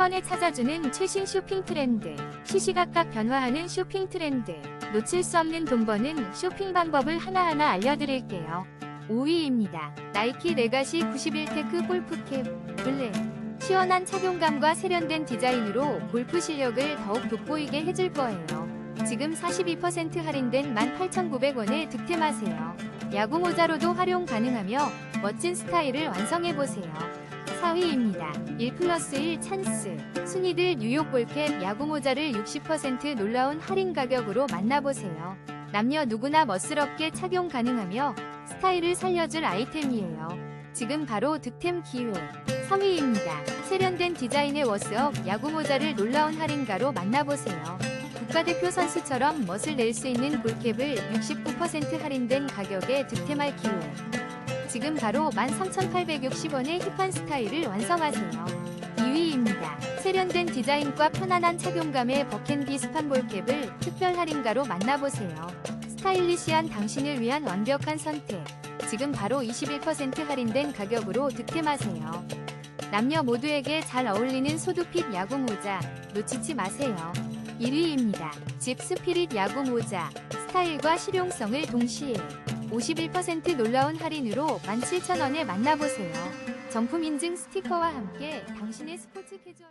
번에 찾아주는 최신 쇼핑 트렌드, 시시각각 변화하는 쇼핑 트렌드, 놓칠 수 없는 돈 버는 쇼핑 방법을 하나하나 알려드릴게요. 5위입니다. 나이키 레가시 91테크 골프캡 블랙. 시원한 착용감과 세련된 디자인으로 골프 실력을 더욱 돋보이게 해줄 거예요. 지금 42% 할인된 18,900원에 득템하세요. 야구 모자로도 활용 가능하며 멋진 스타일을 완성해보세요. 4위입니다. 1 플러스 1 찬스. 순이들 뉴욕 볼캡 야구 모자를 60% 놀라운 할인 가격으로 만나보세요. 남녀 누구나 멋스럽게 착용 가능하며 스타일을 살려줄 아이템이에요. 지금 바로 득템 기회. 3위입니다. 세련된 디자인의 워스업 야구 모자를 놀라운 할인가로 만나보세요. 국가대표 선수처럼 멋을 낼 수 있는 볼캡을 69% 할인된 가격에 득템할 기회. 지금 바로 13,860원의 힙한 스타일을 완성하세요. 2위입니다. 세련된 디자인과 편안한 착용감의 버켄디 스판 볼캡을 특별 할인가로 만나보세요. 스타일리시한 당신을 위한 완벽한 선택. 지금 바로 21% 할인된 가격으로 득템하세요. 남녀 모두에게 잘 어울리는 소두핏 야구 모자 놓치지 마세요. 1위입니다. 집 스피릿 야구 모자 스타일과 실용성을 동시에 51% 놀라운 할인으로 17,000원에 만나보세요. 정품 인증 스티커와 함께 당신의 스포츠 캐주얼